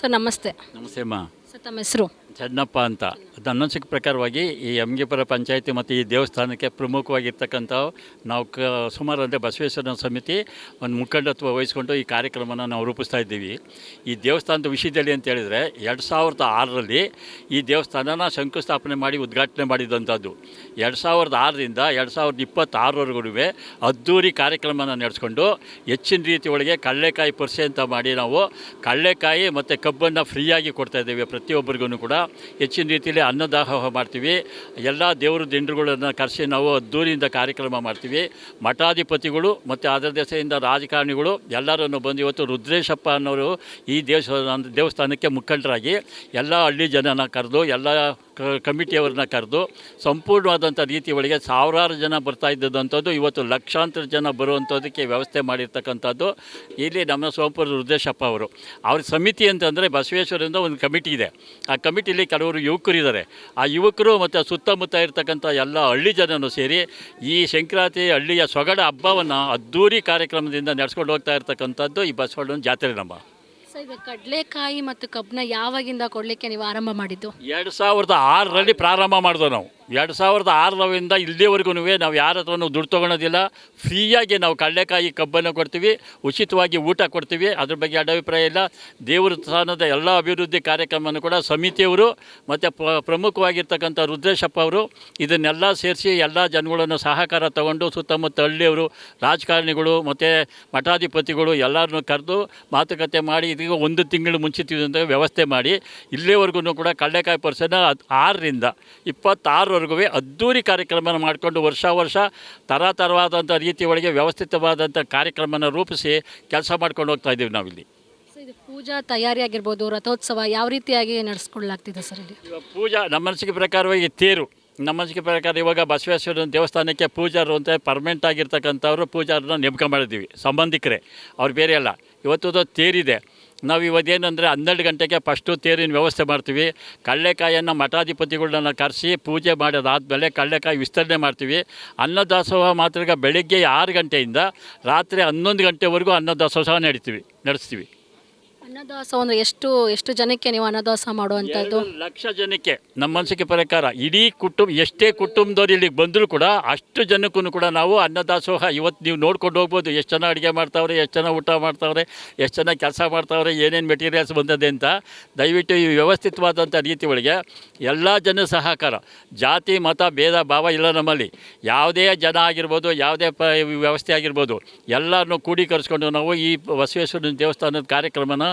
Sir ನಮಸ್ತೆ ನಮಸ್ತೆ ಅಮ್ಮ. ಸರ್ ತಮ್ಮ ಹೆಸರು? ಚೆನ್ನಪ್ಪ ಅಂತ. ನನ್ನ ಪ್ರಕಾರವಾಗಿ ಈ ಎಮ್ಗೆಪುರ ಪಂಚಾಯತಿ ಮತ್ತು ಈ ದೇವಸ್ಥಾನಕ್ಕೆ ಪ್ರಮುಖವಾಗಿರ್ತಕ್ಕಂಥ ನಾವು ಕ ಸುಮಾರು ಅಂದರೆ ಬಸವೇಶ್ವರ ಸಮಿತಿ ಒಂದು ಮುಖಂಡತ್ವ ವಹಿಸ್ಕೊಂಡು ಈ ಕಾರ್ಯಕ್ರಮನ ನಾವು ರೂಪಿಸ್ತಾ ಇದ್ದೀವಿ. ಈ ದೇವಸ್ಥಾನದ ವಿಷಯದಲ್ಲಿ ಅಂತ ಹೇಳಿದರೆ ಎರಡು ಸಾವಿರದ ಆರರಲ್ಲಿ ಈ ದೇವಸ್ಥಾನನ ಶಂಕುಸ್ಥಾಪನೆ ಮಾಡಿ ಉದ್ಘಾಟನೆ ಮಾಡಿದಂಥದ್ದು. ಎರಡು ಸಾವಿರದ ಆರರಿಂದ ಎರಡು ಸಾವಿರದ ಇಪ್ಪತ್ತಾರವರೆಗೂ ಅದ್ದೂರಿ ಕಾರ್ಯಕ್ರಮನ ನಡೆಸ್ಕೊಂಡು ಹೆಚ್ಚಿನ ರೀತಿ ಒಳಗೆ ಕಡಲೆಕಾಯಿ ಪರಿಸೆ ಅಂತ ಮಾಡಿ ನಾವು ಕಡಲೆಕಾಯಿ ಮತ್ತು ಕಬ್ಬನ್ನು ಫ್ರೀಯಾಗಿ ಕೊಡ್ತಾ ಇದ್ದೇವೆ ಪ್ರತಿಯೊಬ್ಬರಿಗೂ ಕೂಡ. ಹೆಚ್ಚಿನ ರೀತಿಯಲ್ಲಿ ಅನ್ನದಾಹ ಮಾಡ್ತೀವಿ. ಎಲ್ಲ ದೇವರು ದಿಂಡ್ರುಗಳನ್ನು ಕರೆಸಿ ನಾವು ಅದ್ದೂರಿಯಿಂದ ಕಾರ್ಯಕ್ರಮ ಮಾಡ್ತೀವಿ. ಮಠಾಧಿಪತಿಗಳು ಮತ್ತು ಅದರ ದೇಶದಿಂದ ರಾಜಕಾರಣಿಗಳು ಎಲ್ಲರನ್ನು ಬಂದು ಇವತ್ತು ರುದ್ರೇಶಪ್ಪ ಅನ್ನೋರು ಈ ದೇಶ ದೇವಸ್ಥಾನಕ್ಕೆ ಮುಖಂಡರಾಗಿ ಎಲ್ಲ ಹಳ್ಳಿ ಜನನ ಕರೆದು, ಎಲ್ಲ ಕಮಿಟಿಯವ್ರನ್ನ ಕರೆದು ಸಂಪೂರ್ಣವಾದಂಥ ರೀತಿ ಒಳಗೆ ಸಾವಿರಾರು ಜನ ಬರ್ತಾ ಇದ್ದಂಥದ್ದು ಇವತ್ತು ಲಕ್ಷಾಂತರ ಜನ ಬರುವಂಥದ್ದಕ್ಕೆ ವ್ಯವಸ್ಥೆ ಮಾಡಿರ್ತಕ್ಕಂಥದ್ದು ಇಲ್ಲಿ ನಮ್ಮ ಸೋಂಪುರ ರುದ್ರೇಶಪ್ಪ ಅವರು. ಅವ್ರ ಸಮಿತಿ ಅಂತಂದರೆ ಬಸವೇಶ್ವರಿಂದ ಒಂದು ಕಮಿಟಿ ಇದೆ. ಆ ಕಮಿಟಿಲಿ ಕೆಲವರು ಯುವಕರಿದ್ದಾರೆ. ಆ ಯುವಕರು ಮತ್ತು ಸುತ್ತಮುತ್ತ ಇರತಕ್ಕಂಥ ಎಲ್ಲ ಹಳ್ಳಿ ಜನರು ಸೇರಿ ಈ ಸಂಕ್ರಾಂತಿ ಹಳ್ಳಿಯ ಸೊಗಡ ಹಬ್ಬವನ್ನು ಅದ್ದೂರಿ ಕಾರ್ಯಕ್ರಮದಿಂದ ನಡೆಸ್ಕೊಂಡು ಹೋಗ್ತಾ ಇರ್ತಕ್ಕಂಥದ್ದು ಈ ಬಸವಣ್ಣನ ಜಾತ್ರೆ ನಮ್ಮ. ಕಡಲೆಕಾಯಿ ಮತ್ತು ಕಬ್ಬನ್ನ ಯಾವಾಗಿಂದ ಕೊಡಲಿಕ್ಕೆ ನೀವು ಆರಂಭ ಮಾಡಿದ್ದು? ಎರಡು ಸಾವಿರದ ಆರರಲ್ಲಿ ಪ್ರಾರಂಭ ಮಾಡಿದ್ವು ನಾವು. ಎರಡು ಸಾವಿರದ ಆರರಿಂದ ಇಲ್ಲಿವರೆಗೂ ನಾವು ಯಾರ ಹತ್ರನೂ ದುಡ್ಡು ತೊಗೊಳೋದಿಲ್ಲ. ಫ್ರೀಯಾಗಿ ನಾವು ಕಡಲೆಕಾಯಿ ಕಬ್ಬನ್ನು ಕೊಡ್ತೀವಿ, ಉಚಿತವಾಗಿ ಊಟ ಕೊಡ್ತೀವಿ. ಅದ್ರ ಬಗ್ಗೆ ಎರಡು ಅಭಿಪ್ರಾಯ ಇಲ್ಲ. ದೇವರ ಸ್ಥಾನದ ಎಲ್ಲ ಅಭಿವೃದ್ಧಿ ಕಾರ್ಯಕ್ರಮವನ್ನು ಕೂಡ ಸಮಿತಿಯವರು ಮತ್ತು ಪ್ರಮುಖವಾಗಿರ್ತಕ್ಕಂಥ ರುದ್ರೇಶಪ್ಪ ಅವರು ಇದನ್ನೆಲ್ಲ ಸೇರಿಸಿ ಎಲ್ಲ ಜನಗಳನ್ನು ಸಹಕಾರ ತಗೊಂಡು ಸುತ್ತಮುತ್ತ ಹಳ್ಳಿಯವರು ರಾಜಕಾರಣಿಗಳು ಮತ್ತು ಮಠಾಧಿಪತಿಗಳು ಎಲ್ಲರನ್ನು ಕರೆದು ಮಾತುಕತೆ ಮಾಡಿ ಇದೀಗ ಒಂದು ತಿಂಗಳು ಮುಂಚಿತ ವ್ಯವಸ್ಥೆ ಮಾಡಿ ಇಲ್ಲಿವರೆಗೂ ಕೂಡ ಕಡಲೆಕಾಯಿ ಪರ್ಸನ ಆರರಿಂದ ಇಪ್ಪತ್ತಾರವರೆಗೂ ಅದ್ಧೂರಿ ಕಾರ್ಯಕ್ರಮನ ಮಾಡಿಕೊಂಡು ವರ್ಷ ವರ್ಷ ಥರ ಥರವಾದಂಥ ರೀತಿ ಒಳಗೆ ವ್ಯವಸ್ಥಿತವಾದಂಥ ಕಾರ್ಯಕ್ರಮನ ರೂಪಿಸಿ ಕೆಲಸ ಮಾಡ್ಕೊಂಡು ಹೋಗ್ತಾ ಇದ್ದೀವಿ ನಾವಿಲ್ಲಿ. ಪೂಜಾ ತಯಾರಿ ಆಗಿರ್ಬೋದು ರಥೋತ್ಸವ ಯಾವ ರೀತಿಯಾಗಿ ನಡೆಸ್ಕೊಳ್ಳಲಾಗ್ತಿದೆ ಸರ್ ಇಲ್ಲಿ? ಪೂಜಾ ನಮ್ಮ ಮನಸ್ಸಿಗೆ ಪ್ರಕಾರವಾಗಿ ತೇರು ನಮ್ಮ ಮನಸ್ಸಿಗೆ ಪ್ರಕಾರ ಇವಾಗ ಬಸವೇಶ್ವರನ ದೇವಸ್ಥಾನಕ್ಕೆ ಪೂಜಾರು ಅಂತ ಪರ್ಮನೆಂಟ್ ಆಗಿರ್ತಕ್ಕಂಥವ್ರು ಪೂಜಾರನ್ನ ನೇಮಕ ಮಾಡಿದ್ದೀವಿ ಸಂಬಂಧಿಕರೇ ಅವ್ರು ಬೇರೆ ಅಲ್ಲ. ಇವತ್ತು ತೇರಿದೆ. ನಾವು ಇವತ್ತೇನೆಂದರೆ ಹನ್ನೆರಡು ಗಂಟೆಗೆ ಫಸ್ಟು ತೇರಿನ ವ್ಯವಸ್ಥೆ ಮಾಡ್ತೀವಿ. ಕಡಲೆಕಾಯನ್ನು ಮಠಾಧಿಪತಿಗಳನ್ನ ಕರೆಸಿ ಪೂಜೆ ಮಾಡೋದಾದಮೇಲೆ ಕಡಲೆಕಾಯಿ ವಿಸ್ತರಣೆ ಮಾಡ್ತೀವಿ. ಅನ್ನದಾಸೋಹ ಮಾತ್ರ ಬೆಳಗ್ಗೆ ಆರು ಗಂಟೆಯಿಂದ ರಾತ್ರಿ ಹನ್ನೊಂದು ಗಂಟೆವರೆಗೂ ಅನ್ನದಾಸೋಹ ನಡಿತೀವಿ, ನಡೆಸ್ತೀವಿ. ಅನ್ನದಾಸೋಹ ಅಂದರೆ ಎಷ್ಟು ಎಷ್ಟು ಜನಕ್ಕೆ ನೀವು ಅನ್ನದಾಸ ಮಾಡುವಂಥದ್ದು? ಲಕ್ಷ ಜನಕ್ಕೆ ನಮ್ಮ ಮನಸ್ಸಿಗೆ ಪ್ರಕಾರ ಇಡೀ ಕುಟುಂಬ ಎಷ್ಟೇ ಕುಟುಂಬದವ್ರು ಇಲ್ಲಿಗೆ ಬಂದರೂ ಕೂಡ ಅಷ್ಟು ಜನಕ್ಕೂ ಕೂಡ ನಾವು ಅನ್ನದಾಸೋಹ ಇವತ್ತು ನೀವು ನೋಡ್ಕೊಂಡು ಹೋಗ್ಬೋದು. ಎಷ್ಟು ಜನ ಅಡುಗೆ ಮಾಡ್ತಾವ್ರೆ, ಎಷ್ಟು ಜನ ಊಟ ಮಾಡ್ತಾವ್ರೆ, ಎಷ್ಟು ಜನ ಕೆಲಸ ಮಾಡ್ತಾವ್ರೆ, ಏನೇನು ಮೆಟೀರಿಯಲ್ಸ್ ಬಂದದೆ ಅಂತ ದಯವಿಟ್ಟು ಈ ವ್ಯವಸ್ಥಿತವಾದಂಥ ರೀತಿ ಒಳಗೆ ಎಲ್ಲ ಜನ ಸಹಕಾರ. ಜಾತಿ, ಮತ, ಭೇದ, ಭಾವ ಇಲ್ಲ ನಮ್ಮಲ್ಲಿ. ಯಾವುದೇ ಜನ ಆಗಿರ್ಬೋದು, ಯಾವುದೇ ವ್ಯವಸ್ಥೆ ಆಗಿರ್ಬೋದು ಎಲ್ಲರನ್ನೂ ಕೂಡೀಕರಿಸ್ಕೊಂಡು ನಾವು ಈ ಬಸವೇಶ್ವರನ ದೇವಸ್ಥಾನದ ಕಾರ್ಯಕ್ರಮನ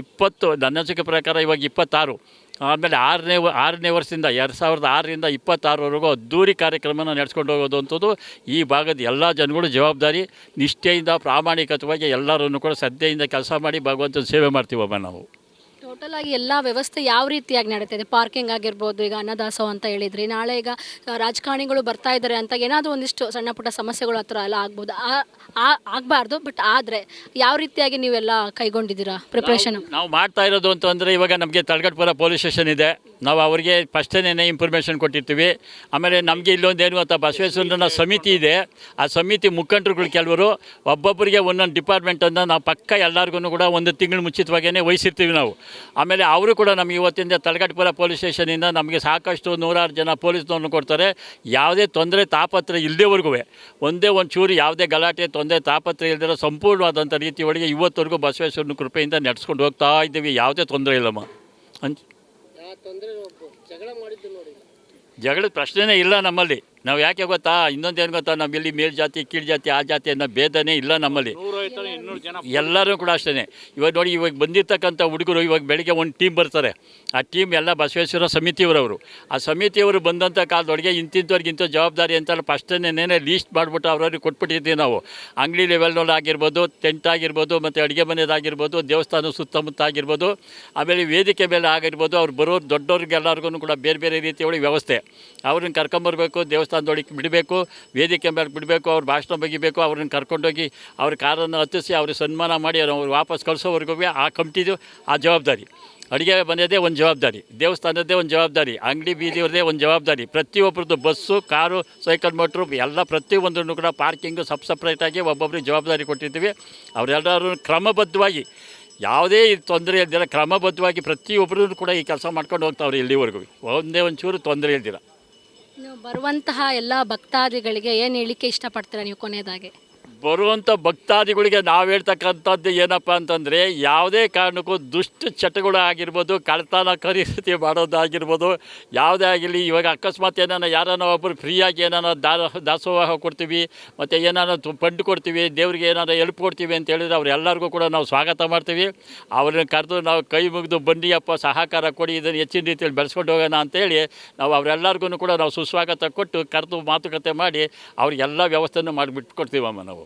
ಇಪ್ಪತ್ತು, ನನ್ನ ಅನಿಸಿಕೆ ಪ್ರಕಾರ ಇವಾಗ ಇಪ್ಪತ್ತಾರು. ಆಮೇಲೆ ಆರನೇ ಆರನೇ ವರ್ಷದಿಂದ, ಎರಡು ಸಾವಿರದ ಆರರಿಂದ ಇಪ್ಪತ್ತಾರವರೆಗೂ ಅದ್ದೂರಿ ಕಾರ್ಯಕ್ರಮನ ನಡೆಸ್ಕೊಂಡು ಹೋಗೋದು ಅಂಥದ್ದು ಈ ಭಾಗದ ಎಲ್ಲ ಜನಗಳು ಜವಾಬ್ದಾರಿ, ನಿಷ್ಠೆಯಿಂದ ಪ್ರಾಮಾಣಿಕತವಾಗಿ ಎಲ್ಲರನ್ನು ಕೂಡ ಶ್ರದ್ಧೆಯಿಂದ ಕೆಲಸ ಮಾಡಿ ಭಗವಂತನ ಸೇವೆ ಮಾಡ್ತೀವಮ್ಮ ನಾವು. ಟೋಟಲ್ ಆಗಿ ಎಲ್ಲ ವ್ಯವಸ್ಥೆ ಯಾವ ರೀತಿಯಾಗಿ ನಡೀತಾ ಇದೆ? ಪಾರ್ಕಿಂಗ್ ಆಗಿರ್ಬೋದು, ಈಗ ಅನ್ನದಾಸೋ ಅಂತ ಹೇಳಿದ್ರಿ. ನಾಳೆ ಈಗ ರಾಜಕಾರಣಿಗಳು ಬರ್ತಾ ಇದ್ದಾರೆ ಅಂತ ಏನಾದರೂ ಒಂದಿಷ್ಟು ಸಣ್ಣ ಪುಟ್ಟ ಸಮಸ್ಯೆಗಳು ಹತ್ರ ಎಲ್ಲ ಆಗ್ಬೋದು. ಆಗಬಾರ್ದು, ಬಟ್ ಆದರೆ ಯಾವ ರೀತಿಯಾಗಿ ನೀವೆಲ್ಲ ಕೈಗೊಂಡಿದ್ದೀರಾ ಪ್ರಿಪ್ರೇಷನ್ ನಾವು ಮಾಡ್ತಾ ಇರೋದು ಅಂತಂದರೆ ಇವಾಗ ನಮಗೆ ತಳಗಟ್ಪುರ ಪೊಲೀಸ್ ಸ್ಟೇಷನ್ ಇದೆ. ನಾವು ಅವರಿಗೆ ಫಸ್ಟೇನೆ ಇನ್ಫಾರ್ಮೇಷನ್ ಕೊಟ್ಟಿರ್ತೀವಿ. ಆಮೇಲೆ ನಮಗೆ ಇಲ್ಲೊಂದೇನು ಅಂತ ಬಸವೇಶ್ವರನ ಸಮಿತಿ ಇದೆ. ಆ ಸಮಿತಿ ಮುಖಂಡರುಗಳು ಕೆಲವರು ಒಬ್ಬೊಬ್ಬರಿಗೆ ಒಂದೊಂದು ಡಿಪಾರ್ಟ್ಮೆಂಟನ್ನು ನಾವು ಪಕ್ಕ ಎಲ್ಲರಿಗೂ ಕೂಡ ಒಂದು ತಿಂಗಳು ಮುಂಚಿತವಾಗೇ ವಹಿಸಿರ್ತೀವಿ ನಾವು. ಆಮೇಲೆ ಅವರು ಕೂಡ ನಮಗೆ ಇವತ್ತಿಂದ ತಲಗಟ್ಟಪುರ ಪೊಲೀಸ್ ಸ್ಟೇಷನಿಂದ ನಮಗೆ ಸಾಕಷ್ಟು ನೂರಾರು ಜನ ಪೊಲೀಸ್ನವ್ರನ್ನ ಕೊಡ್ತಾರೆ. ಯಾವುದೇ ತೊಂದರೆ, ತಾಪತ್ರ ಇಲ್ಲದೇವರೆಗೂ ಒಂದೇ ಒಂದು ಚೂರು ಯಾವುದೇ ಗಲಾಟೆ, ತೊಂದರೆ, ತಾಪತ್ರ ಇಲ್ಲದಿರೋ ಸಂಪೂರ್ಣವಾದಂಥ ರೀತಿಯೊಳಗೆ ಇವತ್ತವರೆಗೂ ಬಸವೇಶ್ವರನ ಕೃಪೆಯಿಂದ ನಡೆಸ್ಕೊಂಡು ಹೋಗ್ತಾ ಇದ್ದೀವಿ. ಯಾವುದೇ ತೊಂದರೆ ಇಲ್ಲಮ್ಮ. ಹಂಚ್ ಜಗಳದ ಪ್ರಶ್ನೆನೇ ಇಲ್ಲ ನಮ್ಮಲ್ಲಿ. ನಾವು ಯಾಕೆ ಗೊತ್ತಾ? ಇನ್ನೊಂದೇನು ಗೊತ್ತಾ? ನಮ್ಮಲ್ಲಿ ಮೇಲ್ಜಾತಿ ಕೀಳು ಜಾತಿ ಆ ಜಾತಿ ಅನ್ನೋ ಭೇದನೇ ಇಲ್ಲ ನಮ್ಮಲ್ಲಿ. ಎಲ್ಲರೂ ಕೂಡ ಅಷ್ಟೇ ಇವಾಗ ನೋಡಿ ಇವಾಗ ಬಂದಿರ್ತಕ್ಕಂಥ ಹುಡುಗರು ಇವಾಗ ಬೆಳಗ್ಗೆ ಒಂದು ಟೀಮ್ ಬರ್ತಾರೆ. ಆ ಟೀಮ್ ಎಲ್ಲ ಬಸವೇಶ್ವರ ಸಮಿತಿಯವರವರು. ಆ ಸಮಿತಿಯವರು ಬಂದಂಥ ಕಾಲದೊಳಗೆ ಇಂತಿಂಥವ್ರಿಗೆ ಇಂಥ ಜವಾಬ್ದಾರಿ ಅಂತ ಫಸ್ಟನ್ನೇ ಲೀಸ್ಟ್ ಮಾಡಿಬಿಟ್ಟು ಅವ್ರವ್ರಿಗೆ ಕೊಟ್ಬಿಟ್ಟಿದ್ದೀವಿ ನಾವು. ಅಂಗಡಿ ಲೆವೆಲ್ನಲ್ಲಿ ಆಗಿರ್ಬೋದು ಟೆಂಟ್ ಆಗಿರ್ಬೋದು ಮತ್ತು ಅಡುಗೆ ಮನೆಯದಾಗಿರ್ಬೋದು ದೇವಸ್ಥಾನ ಸುತ್ತಮುತ್ತ ಆಗಿರ್ಬೋದು ಆಮೇಲೆ ವೇದಿಕೆ ಮೇಲೆ ಆಗಿರ್ಬೋದು ಅವ್ರು ಬರೋರು ದೊಡ್ಡವ್ರಿಗೆಲ್ಲರಿಗೂ ಕೂಡ ಬೇರೆ ಬೇರೆ ರೀತಿಯೊಳಗೆ ವ್ಯವಸ್ಥೆ. ಅವ್ರನ್ನ ಕರ್ಕೊಂಬರ್ಬೇಕು ದೇವಸ್ಥಾನದೊಳಗೆ ಬಿಡಬೇಕು, ವೇದಿಕೆ ಮೇಲೆ ಬಿಡಬೇಕು, ಅವ್ರ ಭಾಷಣ ಬಗಿಬೇಕು ಅವ್ರನ್ನ ಕರ್ಕೊಂಡೋಗಿ ಅವ್ರ ಕಾರನ್ನು ಹತ್ತಿಸಿ ಅವ್ರಿಗೆ ಸನ್ಮಾನ ಮಾಡಿ ಅವ್ರು ವಾಪಸ್ ಕಳಿಸೋವರೆಗೂ ಆ ಕಮಿಟಿದು ಆ ಜವಾಬ್ದಾರಿ. ಅಡುಗೆ ಮನೆಯದೇ ಒಂದು ಜವಾಬ್ದಾರಿ, ದೇವಸ್ಥಾನದ್ದೇ ಒಂದು ಜವಾಬ್ದಾರಿ, ಅಂಗಡಿ ಬೀದಿಯವ್ರದ್ದೇ ಒಂದು ಜವಾಬ್ದಾರಿ ಪ್ರತಿಯೊಬ್ಬರದ್ದು ಬಸ್ಸು, ಕಾರು, ಸೈಕಲ್, ಮೋಟ್ರು ಎಲ್ಲ ಪ್ರತಿಯೊಂದನ್ನು ಕೂಡ ಪಾರ್ಕಿಂಗು ಸಪ್ ಸಪ್ರೇಟಾಗಿ ಒಬ್ಬೊಬ್ರಿಗೆ ಜವಾಬ್ದಾರಿ ಕೊಟ್ಟಿದ್ದೀವಿ. ಅವರೆಲ್ಲರೂ ಕ್ರಮಬದ್ಧವಾಗಿ, ಯಾವುದೇ ತೊಂದರೆ ಇಲ್ದಿರ ಕ್ರಮಬದ್ಧವಾಗಿ ಪ್ರತಿಯೊಬ್ಬರೂ ಕೂಡ ಈ ಕೆಲಸ ಮಾಡ್ಕೊಂಡು ಹೋಗ್ತಾವ್ರೆ ಇಲ್ಲಿವರೆಗೂ ಒಂದೇ ಒಂಚೂರು ತೊಂದರೆ ಇಲ್ದಿರ. ನೀವು ಬರುವಂತಹ ಎಲ್ಲ ಭಕ್ತಾದಿಗಳಿಗೆ ಏನು ಹೇಳಿಕೆ ಇಷ್ಟಪಡ್ತೀರಾ ನೀವು ಕೊನೆಯದಾಗಿ? ಬರುವಂಥ ಭಕ್ತಾದಿಗಳಿಗೆ ನಾವು ಹೇಳ್ತಕ್ಕಂಥದ್ದು ಏನಪ್ಪ ಅಂತಂದರೆ, ಯಾವುದೇ ಕಾರಣಕ್ಕೂ ದುಷ್ಟ ಚಟಗಳು ಆಗಿರ್ಬೋದು, ಕಳ್ತನ ಖರೀದಿ ಮಾಡೋದಾಗಿರ್ಬೋದು, ಯಾವುದೇ ಆಗಿರಲಿ, ಇವಾಗ ಅಕಸ್ಮಾತ್ ಏನಾನ ಯಾರನ್ನ ಒಬ್ಬರು ಫ್ರೀಯಾಗಿ ಏನಾನ ದಾರ ದಾಸೋಹ ಕೊಡ್ತೀವಿ, ಮತ್ತು ಏನಾನ ಫಂಡ್ ಕೊಡ್ತೀವಿ, ದೇವ್ರಿಗೆ ಏನಾರ ಎಲ್ಪ್ ಕೊಡ್ತೀವಿ ಅಂತ ಹೇಳಿದ್ರೆ ಅವರೆಲ್ಲರಿಗೂ ಕೂಡ ನಾವು ಸ್ವಾಗತ ಮಾಡ್ತೀವಿ. ಅವ್ರನ್ನ ಕರೆದು ನಾವು ಕೈ ಮುಗಿದು ಬನ್ನಿಯಪ್ಪ ಸಹಕಾರ ಕೊಡಿ, ಇದನ್ನು ಹೆಚ್ಚಿನ ರೀತಿಯಲ್ಲಿ ಬೆಳೆಸ್ಕೊಂಡು ಹೋಗೋಣ ಅಂತೇಳಿ ನಾವು ಅವರೆಲ್ಲರಿಗೂ ಕೂಡ ನಾವು ಸುಸ್ವಾಗತ ಕೊಟ್ಟು ಕರೆದು ಮಾತುಕತೆ ಮಾಡಿ ಅವ್ರಿಗೆಲ್ಲ ವ್ಯವಸ್ಥೆಯನ್ನು ಮಾಡಿಬಿಟ್ಟು ಕೊಡ್ತೀವಮ್ಮ ನಾವು.